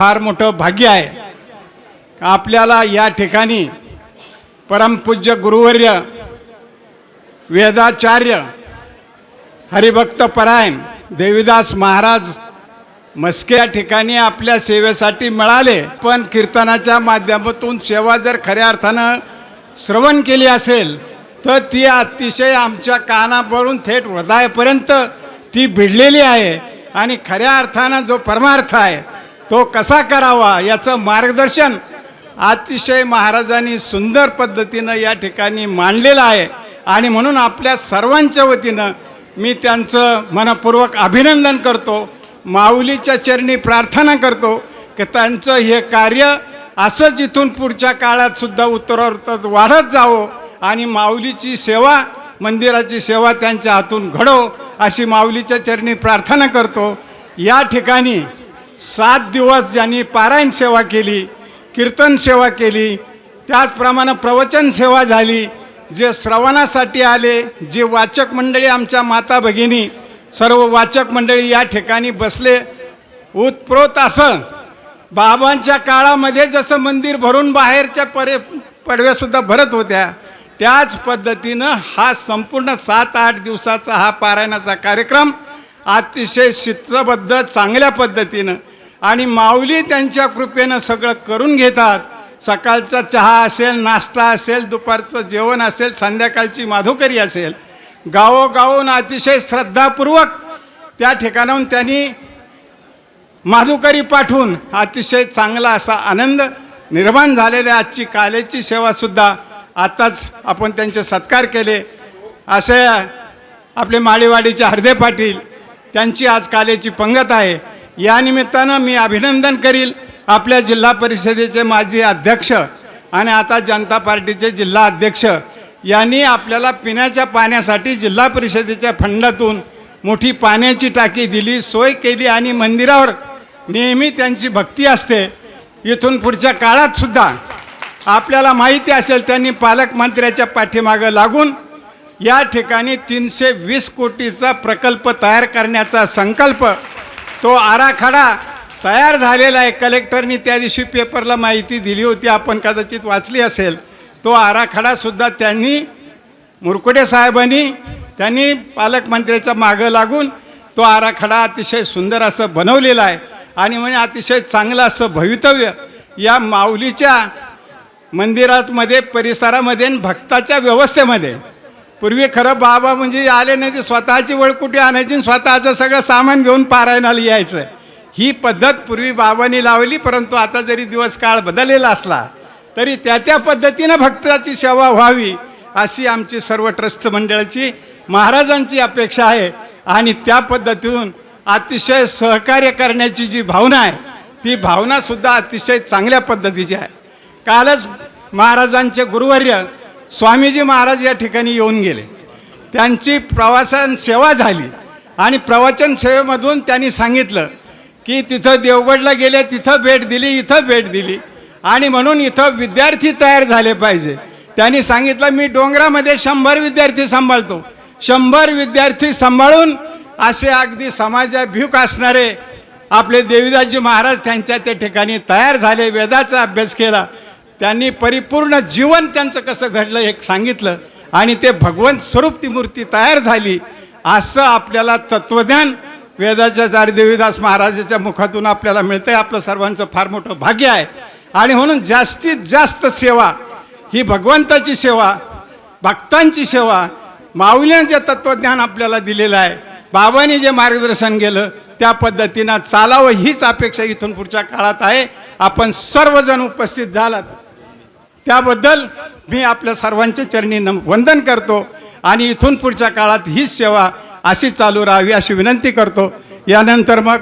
फार मोठं भाग्य आहे. आपल्याला या ठिकाणी परमपूज्य गुरुवर्य वेदाचार्य हरिभक्त परायण देवीदास महाराज मस्के या ठिकाणी आपल्या सेवेसाठी मिळाले. पण कीर्तनाच्या माध्यमातून सेवा जर खऱ्या अर्थानं श्रवण केली असेल तर ती अतिशय आमच्या कानावरून थेट हृदयापर्यंत ती भिडलेली आहे. आणि खऱ्या अर्थानं जो परमार्थ आहे तो कसा करावा याचं मार्गदर्शन अतिशय महाराजांनी सुंदर पद्धतीनं या ठिकाणी मांडलेलं आहे. आणि म्हणून आपल्या सर्वांच्या वतीनं मी त्यांचं मनपूर्वक अभिनंदन करतो. माऊलीच्या चरणी प्रार्थना करतो की त्यांचं हे कार्य असंच इथून पुढच्या काळातसुद्धा उत्तरोत्तर वाढत जावं आणि माऊलीची सेवा मंदिराची सेवा त्यांच्या हातून घडो अशी माऊलीच्या चरणी प्रार्थना करतो. या ठिकाणी सात दिवस ज्यांनी पारायण सेवा केली कीर्तन सेवा केली त्याचप्रमाणे प्रवचन सेवा झाली जे श्रवणासाठी आले जे वाचक मंडळी आमच्या माता भगिनी सर्व वाचक मंडळी या ठिकाणी बसले. उत्प्रोत असं बाबांच्या काळामध्ये जसं मंदिर भरून बाहेरच्या परे पडव्यासुद्धा भरत होत्या त्याच पद्धतीनं हा संपूर्ण सात आठ दिवसाचा हा पारायणाचा कार्यक्रम अतिशय शिस्तबद्ध चांगल्या पद्धतीनं आणि माऊली त्यांच्या कृपेनं सगळं करून घेतात. सकाळचा चहा असेल नाश्ता असेल दुपारचं जेवण असेल संध्याकाळची माधुकरी असेल. गावोगावून अतिशय श्रद्धापूर्वक त्या ठिकाणाहून त्यांनी माधुकरी पाठवून अतिशय चांगला असा आनंद निर्माण झालेल्या आजची कालेची सेवासुद्धा आताच आपण त्यांचे सत्कार केले. असे आपले माळीवाडीचे हरदे पाटील त्यांची आज कालेची पंगत आहे. या निमित्तानं मी अभिनंदन करील आपल्या जिल्हा परिषदेचे माजी अध्यक्ष आणि आता जनता पार्टीचे जिल्हा अध्यक्ष. यांनी आपल्याला पिण्याच्या पाण्यासाठी जिल्हा परिषदेच्या फंडातून मोठी पाण्याची टाकी दिली सोय केली आणि मंदिरावर नेहमी त्यांची भक्ती असते. इथून पुढच्या काळात सुद्धा आपल्याला माहिती असेल त्यांनी पालकमंत्र्याच्या पाठीमागं लागून या ठिकाणी तीनशे वीस कोटीचा प्रकल्प तयार करण्याचा संकल्प तो आराखडा तयार झालेला आहे. कलेक्टरनी त्या दिवशी पेपरला माहिती दिली होती. आपण कदाचित वाचली असेल. तो आराखडासुद्धा त्यांनी मुरकुटे साहेबांनी त्यांनी पालकमंत्र्याच्या मागं लागून तो आराखडा अतिशय सुंदर असं बनवलेला आहे. आणि म्हणजे अतिशय चांगलं असं भवितव्य या माऊलीच्या मंदिरातमध्ये परिसरामध्ये आणि भक्ताच्या व्यवस्थेमध्ये. पूर्वी खरं बाबा म्हणजे आले नाही ते स्वतःची वळकुटी आणायची आणि स्वतःचं सगळं सामान घेऊन पारायणाला यायचं. ही पद्धत पूर्वी बाबांनी लावली परंतु आता जरी दिवस काळ बदललेला असला तरी त्या त्या पद्धतीनं भक्ताची सेवा व्हावी अशी आमची सर्व ट्रस्ट मंडळाची महाराजांची अपेक्षा आहे. आणि त्या पद्धतीतून अतिशय सहकार्य करण्याची जी भावना आहे ती भावनासुद्धा अतिशय चांगल्या पद्धतीची आहे. कालच महाराजांचे गुरुवर्य स्वामीजी महाराज या ठिकाणी येऊन गेले. त्यांची प्रवासन सेवा झाली आणि प्रवचन सेवेमधून त्यांनी सांगितलं की तिथं देवगडला गेले तिथं भेट दिली इथं भेट दिली आणि म्हणून इथं विद्यार्थी तयार झाले पाहिजे. त्यांनी सांगितलं मी डोंगरामध्ये शंभर विद्यार्थी सांभाळतो. शंभर विद्यार्थी सांभाळून असे अगदी समाजाभिमुख असणारे आपले देवीदासजी महाराज त्यांच्या त्या ठिकाणी तयार झाले वेदाचा अभ्यास केला त्यांनी परिपूर्ण जीवन त्यांचं कसं घडलं हे सांगितलं. आणि ते भगवंत स्वरूप ती मूर्ती तयार झाली. असं आपल्याला तत्त्वज्ञान वेदाच्या चार देवीदास महाराजाच्या मुखातून आपल्याला मिळतंय. आपलं सर्वांचं फार मोठं भाग्य आहे. आणि म्हणून जास्तीत जास्त सेवा ही भगवंताची सेवा भक्तांची सेवा माऊलीनं जे तत्त्वज्ञान आपल्याला दिलेलं आहे बाबांनी जे मार्गदर्शन केलं त्या पद्धतीनं चालावं हीच अपेक्षा इथून पुढच्या काळात आहे. आपण सर्वजण उपस्थित झालात. त्याबद्दल मी आपल्या सर्वांच्या चरणी नम वंदन करतो आणि इथून पुढच्या काळात हीच सेवा अशी चालू राहावी अशी विनंती करतो. यानंतर मग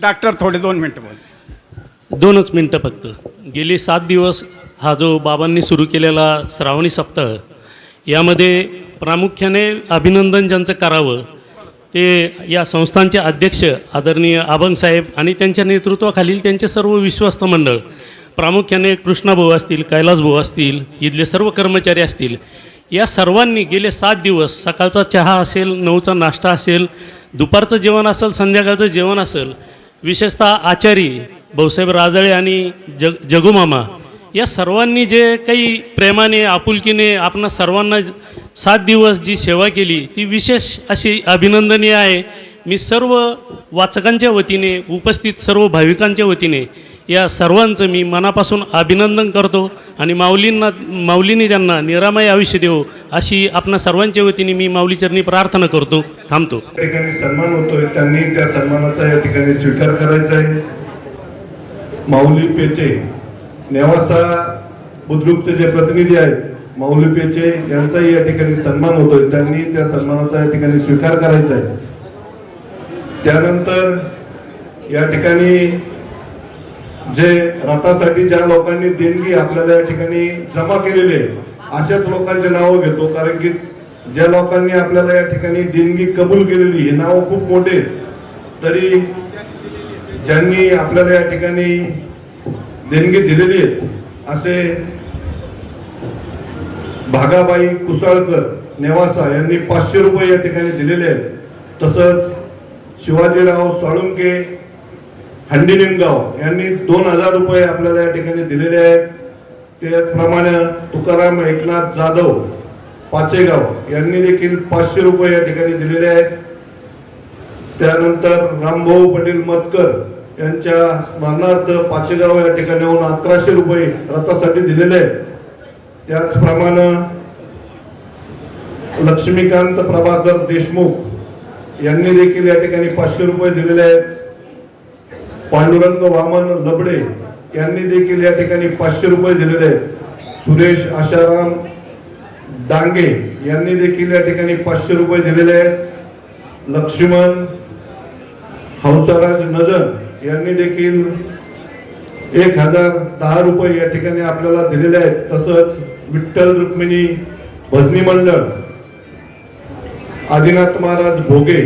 डॉक्टर थोडे दोन मिनटं बोल दोनच मिनटं फक्त. गेले सात दिवस हा जो बाबांनी सुरू केलेला श्रावणी सप्ताह यामध्ये प्रामुख्याने अभिनंदन ज्यांचं करावं ते या संस्थांचे अध्यक्ष आदरणीय आबनसाहेब आणि त्यांच्या नेतृत्वाखालील त्यांचे सर्व विश्वस्त मंडळ प्रामुख्याने कृष्णाभाऊ असतील कैलासभाऊ असतील इथले सर्व कर्मचारी असतील या सर्वांनी गेले सात दिवस सकाळचा चहा असेल नऊचा नाश्ता असेल दुपारचं जेवण असेल संध्याकाळचं जेवण असेल विशेषतः आचारी भाऊसाहेब राजळे आणि जग जगुमामा या सर्वांनी जे काही प्रेमाने आपुलकीने आपणा सर्वांना सात दिवस जी सेवा केली ती विशेष अशी अभिनंदनीय आहे. मी सर्व वाचकांच्या वतीने उपस्थित सर्व भाविकांच्या वतीने या सर्वांचं मी मनापासून अभिनंदन करतो आणि माऊलींना माऊलींनी त्यांना निरामय आयुष्य देवो अशी आपणा सर्वांच्या वतीने मी माऊलीचरणी प्रार्थना करतो. थांबतो. त्या ठिकाणी सन्मान होतोय त्यांनी त्या सन्मानाचा या ठिकाणी स्वीकार करायचा आहे. माऊली पेचे नेवासा बुद्रुकचे जे प्रतिनिधी आहेत माऊली पेचे यांचाही या ठिकाणी सन्मान होतोय. त्यांनी त्या सन्मानाचा या ठिकाणी स्वीकार करायचा आहे. त्यानंतर या ठिकाणी जे रथासाठी ज्या लोकांनी देणगी आपल्याला या ठिकाणी जमा केलेली आहे अशाच लोकांचे नावं घेतो कारण की ज्या लोकांनी आपल्याला या ठिकाणी देणगी कबूल केलेली हे नावं खूप मोठे आहेत. तरी ज्यांनी आपल्याला या ठिकाणी देणगी दिलेली आहेत असे भागाबाई कुसाळकर नेवासा यांनी पाचशे रुपये या ठिकाणी दिलेले आहेत तसंच शिवाजीराव साळुंके हंडी निमगाव यांनी दोन हजार रुपये आपल्याला या ठिकाणी दिलेले आहेत. त्याचप्रमाणे तुकाराम एकनाथ जाधव पाचेगाव यांनी देखील पाचशे रुपये या ठिकाणी दिलेले आहेत. त्यानंतर रामभाऊ पाटील मतकर यांच्या स्मरणार्थ पाचेगाव या ठिकाणाहून अकराशे रुपये रथासाठी दिलेले आहेत. त्याचप्रमाणे लक्ष्मीकांत प्रभाकर देशमुख यांनी देखील या ठिकाणी पाचशे रुपये दिलेले आहेत. पांडुरंग वामन लबडे यांनी देखील या ठिकाणी पाचशे रुपये दिलेले आहेत. सुरेश आशाराम डांगे यांनी देखील या ठिकाणी पाचशे रुपये दिलेले आहेत. लक्ष्मण हंसराज नजर यांनी देखील एक हजार दहा रुपये या ठिकाणी आपल्याला दिलेले आहेत. तसंच विठ्ठल रुक्मिणी भजनी मंडळ आदिनाथ महाराज भोगे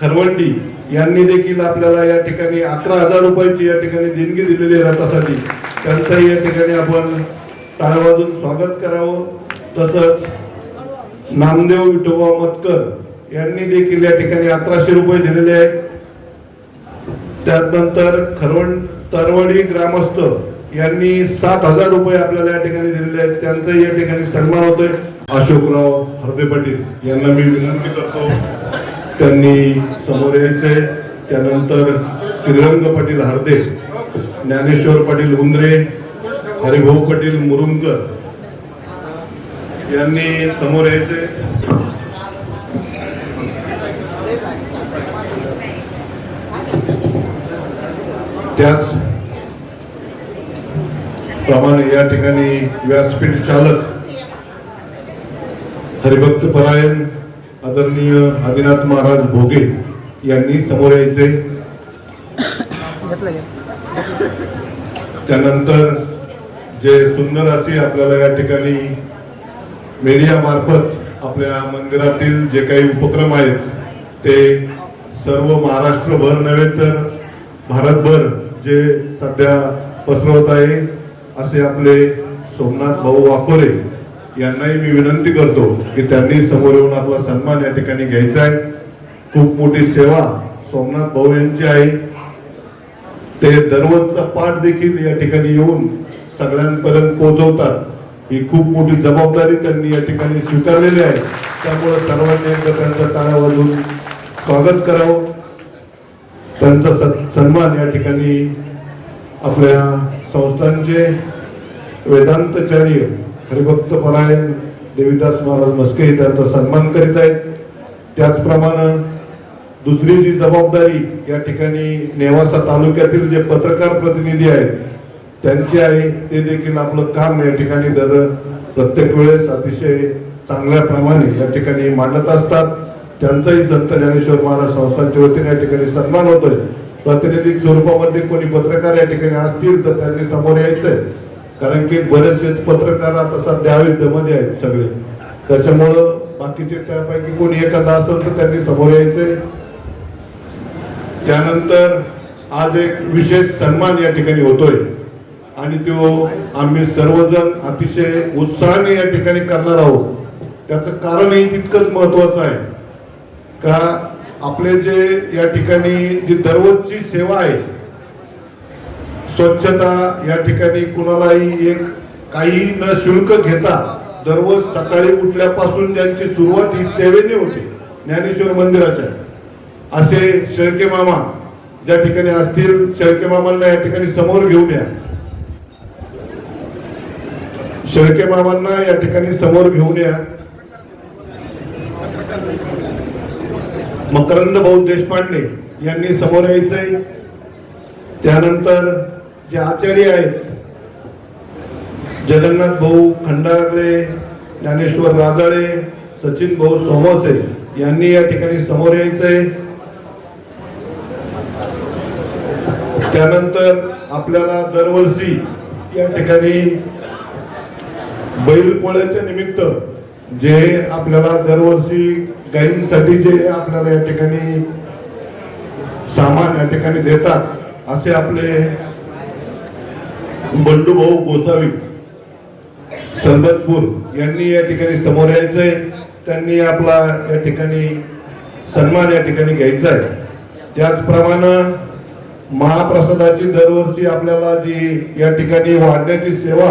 खरवंडी यांनी देखील आपल्याला या ठिकाणी अकरा हजार रुपयाची या ठिकाणी देणगी दिलेली आहे रथासाठी. त्यांचंही या ठिकाणी आपण टाळ्या वाजून स्वागत करावं. तसंच नामदेव विठोबा मतकर यांनी देखील या ठिकाणी अकराशे रुपये दिलेले आहेत. त्यानंतर खरवण तरवडी ग्रामस्थ यांनी सात हजार रुपये आपल्याला या ठिकाणी दिलेले आहेत. त्यांचाही या ठिकाणी सन्मान होतोय. अशोकराव हरदे पाटील यांना मी विनंती करतो. त्यांनी समोर यायचे. त्यानंतर श्रीरंग पाटील हरदे ज्ञानेश्वर पाटील उंदरे हरिभाऊ पाटील मुरुमकर यांनी समोर यायचे. त्याच प्रमाणे या ठिकाणी व्यासपीठ चालक हरिभक्त परायण आदरणीय आदिनाथ महाराज भोगे यांनी समोर यायचे. त्यानंतर जे सुंदर असे आपल्याला या ठिकाणी मीडिया मार्फत आपल्या मंदिरातील जे काही उपक्रम आहेत ते सर्व महाराष्ट्रभर नव्हे तर भारतभर जे सध्या पसरवत आहे असे आपले सोमनाथ भाऊ वाकोरे यांनाही मी विनंती करतो की त्यांनी समोर येऊन आपला सन्मान या ठिकाणी घ्यायचा आहे. खूप मोठी सेवा सोमनाथ भाऊ यांची आहे. ते दररोजचा पाठ देखील या ठिकाणी येऊन सगळ्यांपर्यंत पोहोचवतात. ही खूप मोठी जबाबदारी त्यांनी या ठिकाणी स्वीकारलेली आहे. त्यामुळे सर्वांनी एकदा त्यांचा टाळ्या वाजून स्वागत करावं. त्यांचा स- सन्मान या ठिकाणी आपल्या संस्थांचे वेदांतचार्य हरिभक्त परायण देवीदास महाराज मस्के हे त्यांचा सन्मान करीत आहेत. त्याचप्रमाणे दुसरी जी जबाबदारी या ठिकाणी नेवासा तालुक्यातील जे पत्रकार प्रतिनिधी आहेत त्यांचे आहे ते देखील आपलं काम या ठिकाणी दर प्रत्येक वेळेस अतिशय चांगल्या प्रमाणे या ठिकाणी मांडत असतात. त्यांचाही संत ज्ञानेश्वर महाराज संस्थांच्या वतीने या ठिकाणी सन्मान होतोय. प्रातिनिधिक स्वरूपामध्ये कोणी पत्रकार या ठिकाणी असतील तर त्यांनी समोर यायचंय. कारण की बरेचसे पत्रकार आता सध्या अयोध्येमध्ये आहेत सगळे. त्याच्यामुळं बाकीचे त्यापैकी कोणी एखादा असेल तर त्यांनी समोर यायचे त्यानंतर आज एक विशेष सन्मान या ठिकाणी होतोय. आणि तो आम्ही सर्वजण अतिशय उत्साहाने या ठिकाणी करणार आहोत. त्याचं कारणही तितकंच महत्वाचं आहे. का आपले जे या ठिकाणी जी दररोजची सेवा आहे स्वच्छता या ठिकाणी कुणालाही एक काही न शुल्क घेता दररोज सकाळी उठल्यापासून ज्यांची सुरुवात ही सेवेने होते ज्ञानेश्वर मंदिराच्या. असे शेळके मामा ज्या ठिकाणी असतील शेळके मामांना या ठिकाणी समोर घेऊन या. शेळके मामांना या ठिकाणी समोर घेऊन या. मकरंद भाऊ देशपांडे यांनी समोर यायचंय. त्यानंतर जे आचार्य आहेत जगन्नाथ भाऊ खंडागळे ज्ञानेश्वर राजाळे सचिन भाऊ सोमसे यांनी या ठिकाणी समोर यायचंय. त्यानंतर आपल्याला दरवर्षी या ठिकाणी बैलपोळ्याच्या निमित्त जे आपल्याला दरवर्षी गायींसाठी जे आपल्याला या ठिकाणी सामान या ठिकाणी देतात असे आपले बंडूभाऊ गोसावी. संबतपूर यांनी या ठिकाणी समोर यायचंय. त्यांनी आपला या ठिकाणी सन्मान या ठिकाणी घ्यायचा आहे त्याचप्रमाणे महाप्रसादाची दरवर्षी आपल्याला जी या ठिकाणी वाढण्याची सेवा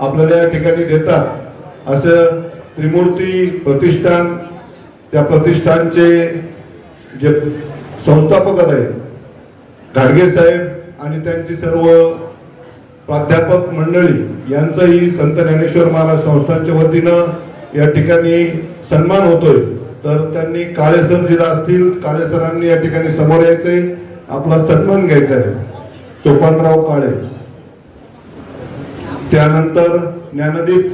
आपल्याला या ठिकाणी देतात असं त्रिमूर्ती प्रतिष्ठान त्या प्रतिष्ठानचे जे संस्थापक आहेत घाडगे साहेब आणि त्यांची सर्व प्राध्यापक मंडळी यांचंही संत ज्ञानेश्वर महाराज संस्थांच्या वतीनं या ठिकाणी सन्मान होतोय. तर त्यांनी काळेसर जिरा असतील काळेसरांनी या ठिकाणी समोर यायचंय. आपला सन्मान घ्यायचा आहे सोपानराव काळे. त्यानंतर Dnyandeep.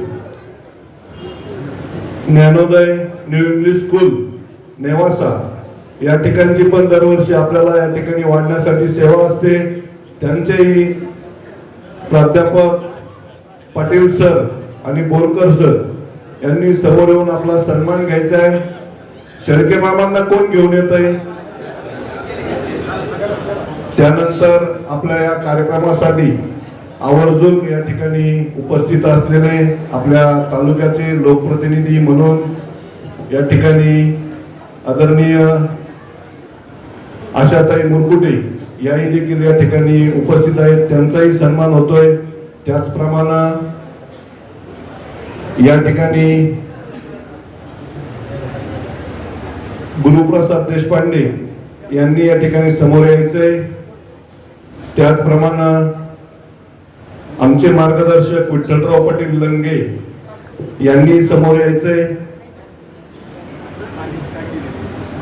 Dnyanoday new English school Nevasa. या ठिकाणची पण दरवर्षी आपल्याला या ठिकाणी वाढण्यासाठी सेवा असते. त्यांचेही प्राध्यापक पाटील सर आणि बोरकर सर यांनी समोर येऊन आपला सन्मान घ्यायचा आहे. शेळके मामांना कोण घेऊन येत आहे त्यानंतर आपल्या या कार्यक्रमासाठी आवर्जून या ठिकाणी उपस्थित असलेले आपल्या तालुक्याचे लोकप्रतिनिधी म्हणून या ठिकाणी आदरणीय आशाताई मुरकुटे याही देखील या ठिकाणी उपस्थित आहेत. त्यांचाही सन्मान होतोय. त्याचप्रमाणे या ठिकाणी गुरुप्रसाद देशपांडे यांनी या ठिकाणी समोर यायचंय. त्याचप्रमाणे आमचे मार्गदर्शक विठ्ठलराव पाटील लंगे यांनी समोर यायचंय.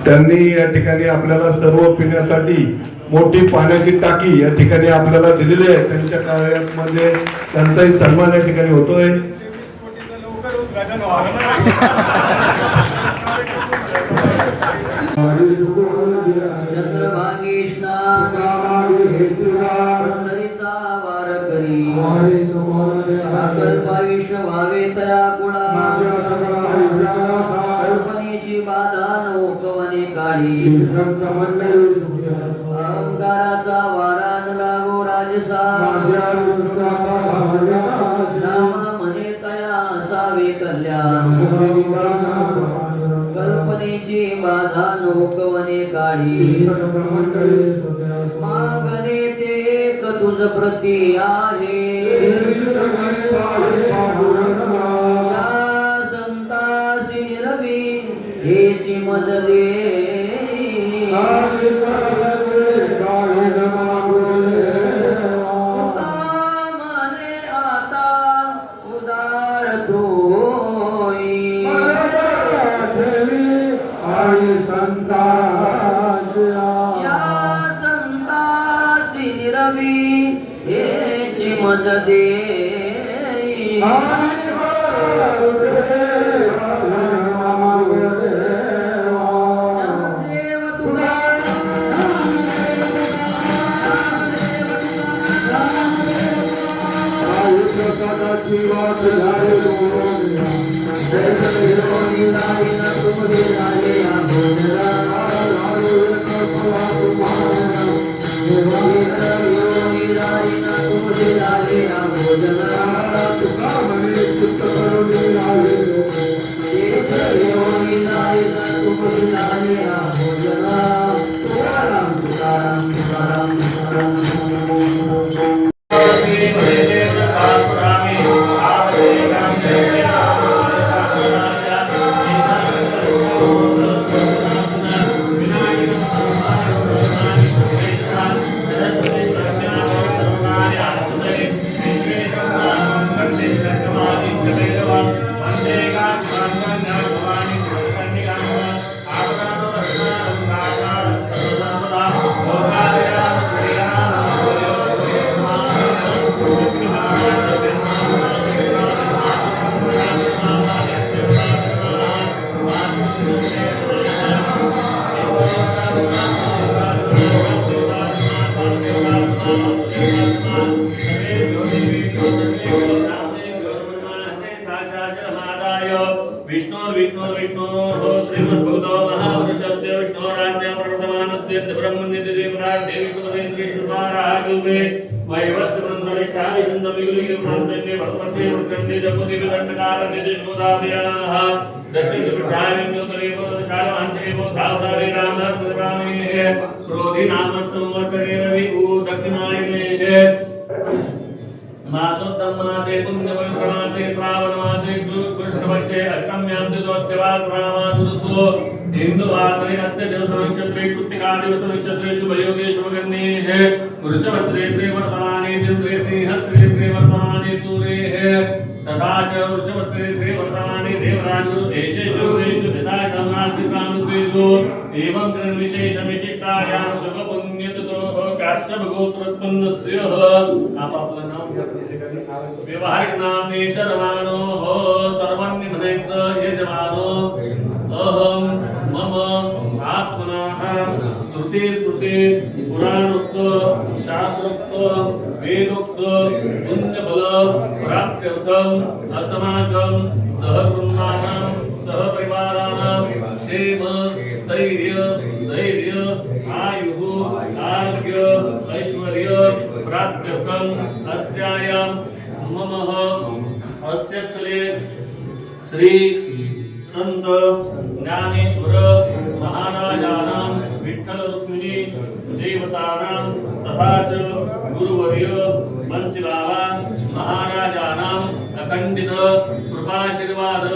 त्यांनी या ठिकाणी आपल्याला सर्व पिण्यासाठी मोठी पाण्याची टाकी या ठिकाणी आपल्याला दिलेली आहे. त्यांच्या कार्यामध्ये त्यांचाही सन्मान या ठिकाणी होतोय. चंद्रभागी स्नान कल्पनेची बाधा काढी लागो तया असावे कल्पनेची बाधा नोकवने काढी मागणे ते एक तुझ प्रती आहे। संतासी निरवी हेची मज हेची मज दे देव दक्षिणदिशाविन्योतरेव शालवाञ्चरेव धावतारे रामस्मृतामे क्रोधि नाम संवत्सरे दक्षिणायने मासोत्तम मासे पुण्यपवित्र मासे श्रावण मासे कृष्णपक्षे अष्टम्यां हिन्दुवासरे दिवस नक्षत्रे कृत्तिका दिवस नक्षत्रे शुभयोगे शुभकर्णे। वृषभद्रे श्री वर्तमाने चन्द्रे सिंहस्त्रे श्री सूर्ये तथा च वृषभस्त्रे श्री देवराजु देशेषु देशु एवं ग्रहण विशेषविशिष्टायां शुभ आपापलं नाव व्यवहारिक नाम ने हो सर्वांनी म्हणायचं यजमानो। अहम मम आत्मनाः श्रुती स्मृती पुराणोक्त शास्त्रोक्त वेदोक्त पुण्यबल प्राप्त्यर्थम अस्माकं सहकुटुंबानां सहपरिवाराणां क्षेम स्थैर्य धैर्य आयुः आरोग्य ऐश्वर्य प्राप्त्यर्थम अस्यायां मम अस्य स्थले श्री संत ज्ञानेश्वर महाराजानां विठ्ठल रुक्मिणी देवतानां तथा च गुरुवर्य बंसीबाबा महाराजानाम् अखंडित कृपाशीर्वाद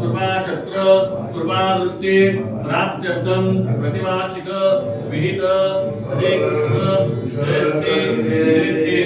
कृपाछत्र कृपादृष्टी प्राप्त्यर्थं प्रतिवार्षिक विहित श्रीकृष्ण जयन्ती